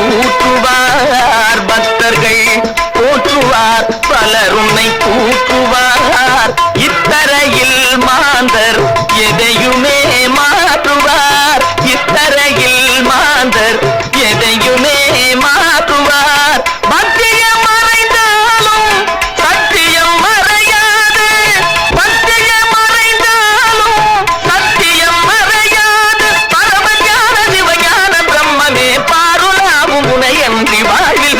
Oh, தோன்றி வாழ்வில்